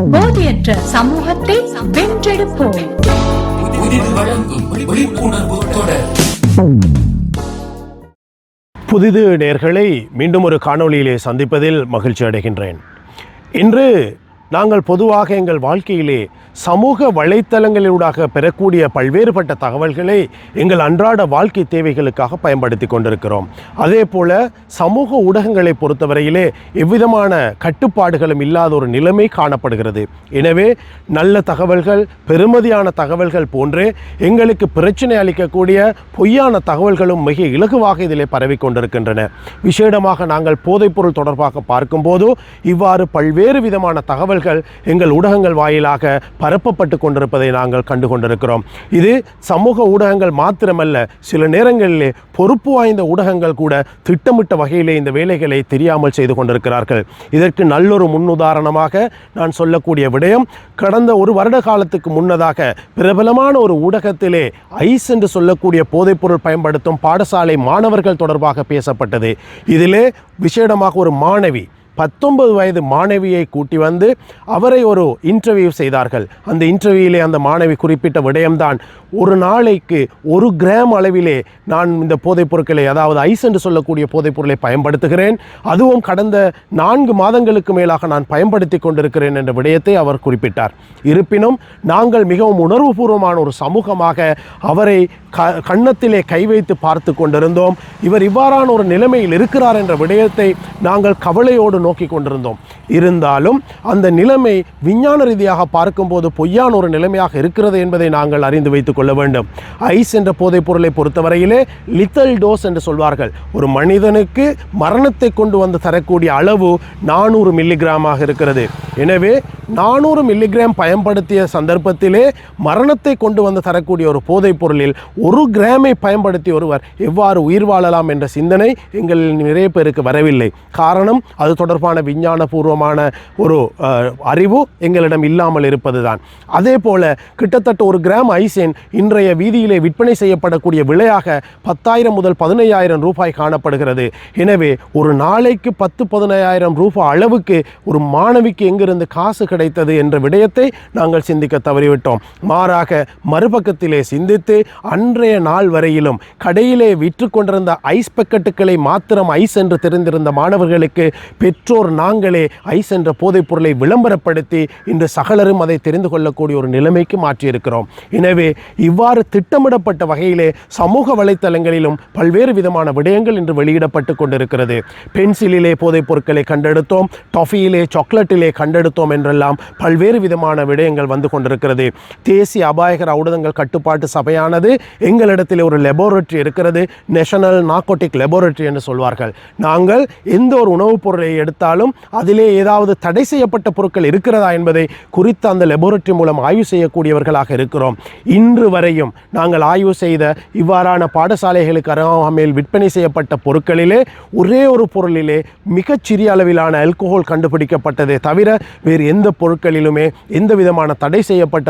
போதையற்ற சமூகத்தை வென்றெடுப்போம். புதிது நேர்களை மீண்டும் ஒரு காணொளியிலே சந்திப்பதில் மகிழ்ச்சி அடைகின்றேன். இன்று நாங்கள் பொதுவாக எங்கள் வாழ்க்கையிலே சமூக வலைத்தளங்களிலூடாக பெறக்கூடிய பல்வேறுபட்ட தகவல்களை எங்கள் அன்றாட வாழ்க்கை தேவைகளுக்காக பயன்படுத்தி கொண்டிருக்கிறோம். அதே போல சமூக ஊடகங்களை பொறுத்தவரையிலே எவ்விதமான கட்டுப்பாடுகளும் இல்லாத ஒரு நிலைமை காணப்படுகிறது. எனவே நல்ல தகவல்கள் பெருமதியான தகவல்கள் போன்றே எங்களுக்கு பிரச்சனை அளிக்கக்கூடிய பொய்யான தகவல்களும் மிக இலகுவாக இதிலே பரவிக்கொண்டிருக்கின்றன விசேடமாக நாங்கள் போதைப்பொருள் தொடர்பாக பார்க்கும்போது இவ்வாறு பல்வேறு விதமான தகவல் தகவல்கள் எங்கள் ஊடகங்கள் வாயிலாக பரப்பப்பட்டு கொண்டிருப்பதை நாங்கள் கண்டு கொண்டிருக்கிறோம் இது சமூக ஊடகங்கள் மாத்திரமல்ல சில நேரங்களிலே பொறுப்பு வாய்ந்த ஊடகங்கள் கூட திட்டமிட்ட வகையிலே இந்த வேலைகளை தெரியாமல் செய்து கொண்டிருக்கிறார்கள். இதற்கு நல்லொரு முன்னுதாரணமாக நான் சொல்லக்கூடிய விடயம் கடந்த ஒரு வருட காலத்துக்கு முன்னதாக பிரபலமான ஒரு ஊடகத்திலே ஐஸ் என்று சொல்லக்கூடிய போதைப்பொருள் பயன்படுத்தும் பாடசாலை மாணவர்கள் தொடர்பாக பேசப்பட்டது. இதிலே விசேடமாக ஒரு மாணவி பத்தொன்பது வயது மாணவியை கூட்டி வந்து அவரை ஒரு இன்டர்வியூ செய்தார்கள். அந்த இன்டர்வியூலே அந்த மாணவி குறிப்பிட்ட விடயம்தான் ஒரு நாளைக்கு ஒரு கிராம் அளவிலே நான் இந்த போதைப் பொருட்களை அதாவது ஐஸ் என்று சொல்லக்கூடிய போதைப் பொருளை பயன்படுத்துகிறேன். அதுவும் கடந்த நான்கு மாதங்களுக்கு மேலாக நான் பயன்படுத்தி கொண்டிருக்கிறேன் என்ற விடயத்தை அவர் குறிப்பிட்டார். இருப்பினும் நாங்கள் மிகவும் உணர்வுபூர்வமான ஒரு சமூகமாக அவரை க கன்னத்திலே கை வைத்து பார்த்து கொண்டிருந்தோம். இவர் இவ்வாறான ஒரு நிலைமையில் இருக்கிறார் என்ற விடயத்தை நாங்கள் கவலையோடு நோக்கி கொண்டிருந்தோம் இருந்தாலும் அந்த நிலைமை விஞ்ஞான ரீதியாக பார்க்கும்போது பொய்யான ஒரு நிலைமையாக இருக்கிறது என்பதை நாங்கள் அறிந்து வைத்துக் கொள்ள வேண்டும். ஐஸ் என்ற போதைப் பொருளை பொறுத்தவரையிலே லித்தல் டோஸ் என்று சொல்வார்கள். ஒரு மனிதனுக்கு மரணத்தை கொண்டு வந்து தரக்கூடிய அளவு நானூறு மில்லிகிராமாக இருக்கிறது. எனவே நானூறு மில்லிகிராம் பயன்படுத்திய சந்தர்ப்பத்திலே மரணத்தை கொண்டு வந்து தரக்கூடிய ஒரு போதைப் பொருளில் ஒரு கிராமை பயன்படுத்தி ஒருவர் எவ்வாறு உயிர் வாழலாம் என்ற சிந்தனை எங்கள் நிறைய பேருக்கு வரவில்லை. காரணம் அது தொடர்பான விஞ்ஞானபூர்வமான ஒரு அறிவு எங்களிடம் இல்லாமல் இருப்பதுதான். அதே போல கிட்டத்தட்ட ஒரு கிராம் ஐசேன் இன்றைய வீதியிலே விற்பனை செய்யப்படக்கூடிய விலையாக பத்தாயிரம் முதல் பதினையாயிரம் ரூபாய் காணப்படுகிறது. எனவே ஒரு நாளைக்கு பத்து பதினையாயிரம் ரூபாய் அளவுக்கு ஒரு மாணவிக்கு எங்கிருந்து காசு கிடைத்தது என்ற விடயத்தை நாங்கள் சிந்திக்க தவறிவிட்டோம். மாறாக மறுபக்கத்திலே சிந்தித்து அன்றைய நாள் வரையிலும் கடையிலே விற்று கொண்டிருந்த ஐஸ் பக்கெட்டுகளை மாத்திரம் ஐஸ் என்று தெரிந்திருந்த மாணவர்களுக்கு பெற்றோர் நாங்களே ஐஸ் என்ற போதைப் பொருளை விளம்பரப்படுத்தி இன்று சகலரும் அதை தெரிந்து கொள்ளக்கூடிய ஒரு நிலைமைக்கு மாற்றியிருக்கிறோம். எனவே இவ்வாறு திட்டமிடப்பட்ட வகையிலே சமூக வலைத்தளங்களிலும் பல்வேறு விதமான விடயங்கள் இன்று வெளியிடப்பட்டு கொண்டிருக்கிறது. பென்சிலிலே போதைப் பொருட்களை கண்டெடுத்தோம் டஃபியிலே சாக்லேட்டிலே கண்டெடுத்தோம் என்றெல்லாம் பல்வேறு விதமான விடயங்கள் வந்து கொண்டிருக்கிறது. தேசிய அபாயகர ஊடகங்கள் கட்டுப்பாட்டு சபையானது எங்களிடத்தில் ஒரு லெபோரட்டரி இருக்கிறது நேஷனல் நாக்கோட்டிக் லெபோரட்டரி என்று சொல்வார்கள். நாங்கள் எந்த ஒரு உணவுப் பொருளை எடுத்தாலும் அதிலே ஏதாவது தடை செய்யப்பட்ட பொருட்கள் இருக்கிறதா என்பதை குறித்த அந்த லெபோரட்டரி மூலம் ஆய்வு செய்யக்கூடியவர்களாக இருக்கிறோம். இன்று வரையும் நாங்கள் ஆய்வு செய்த இவ்வாறான பாடசாலைகளுக்கு அருகாமையில் விற்பனை செய்யப்பட்ட பொருட்களிலே ஒரே ஒரு பொருளிலே மிகச்சிறிய அளவிலான அல்கோஹோல் கண்டுபிடிக்கப்பட்டதே தவிர வேறு எந்த பொருட்களிலுமே எந்த விதமான தடை செய்யப்பட்ட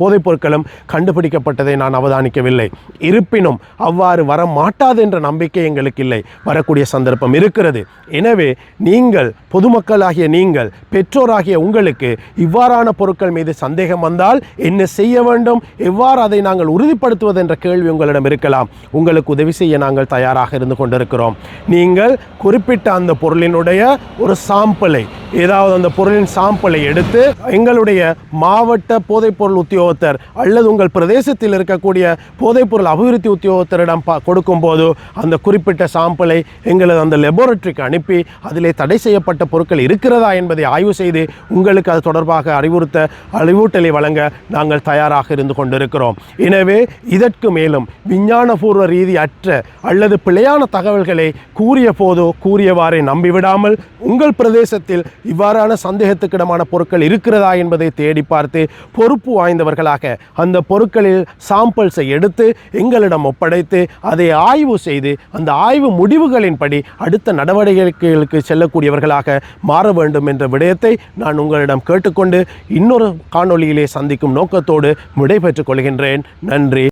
போதைப் பொருட்களும் கண்டுபிடிக்கப்பட்டதை நான் அவதானிக்கவில்லை. இருப்பினும் அவ்வாறு வர மாட்டாது என்ற நம்பிக்கை எங்களுக்கு இல்லை. வரக்கூடிய சந்தர்ப்பம் இருக்கிறது. எனவே நீ நீங்கள் பொதுமக்களாகிய நீங்கள் பெற்றோராகிய உங்களுக்கு இவ்வாறான பொருட்கள் மீது சந்தேகம் வந்தால் என்ன செய்ய வேண்டும்? எவ்வாறு அதை நாங்கள் உறுதிப்படுத்துவது என்ற கேள்வி உங்களிடம் இருக்கலாம். உங்களுக்கு உதவி செய்ய நாங்கள் தயாராக இருந்து கொண்டிருக்கிறோம். நீங்கள் குறிப்பிட்ட அந்த பொருளினுடைய ஒரு சாம்பிளை ஏதாவது அந்த பொருளின் சாம்பிளை எடுத்து எங்களுடைய மாவட்ட போதைப்பொருள் உத்தியோகத்தர் அல்லது உங்கள் பிரதேசத்தில் இருக்கக்கூடிய போதைப்பொருள் அபிவிருத்தி உத்தியோகத்தரிடம் பா கொடுக்கும்போது அந்த குறிப்பிட்ட சாம்பிளை எங்களது அந்த லெபோரட்டரிக்கு அனுப்பி அதிலே தடை செய்யப்பட்ட பொருட்கள் இருக்கிறதா என்பதை ஆய்வு செய்து உங்களுக்கு அது தொடர்பாக அறிவுறுத்த அறிவூட்டலை வழங்க நாங்கள் தயாராக இருந்து கொண்டிருக்கிறோம். எனவே இதற்கு மேலும் விஞ்ஞானபூர்வ ரீதி அற்ற அல்லது பிழையான தகவல்களை கூறிய போதோ கூறியவாறே நம்பிவிடாமல் உங்கள் பிரதேசத்தில் இவ்வாறான சந்தேகத்துக்கிடமான பொருட்கள் இருக்கிறதா என்பதை தேடி பார்த்து பொறுப்பு வாய்ந்தவர்களாக அந்த பொருட்களில் சாம்பிள்ஸை எடுத்து எங்களிடம் ஒப்படைத்து அதை ஆய்வு செய்து அந்த ஆய்வு முடிவுகளின்படி அடுத்த நடவடிக்கைகளுக்கு செல்லக்கூடியவர்களாக மாற வேண்டும் என்ற விடயத்தை நான் உங்களிடம் கேட்டுக்கொண்டு இன்னொரு காணொளியிலே சந்திக்கும் நோக்கத்தோடு விடைபெற்றுக் கொள்கின்றேன். நன்றி.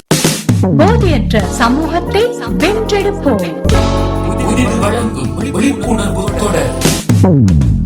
போதையற்ற சமூகத்தை வென்றெடுப்போம். வழங்கும் விழிப்புணர்வு தொடர்.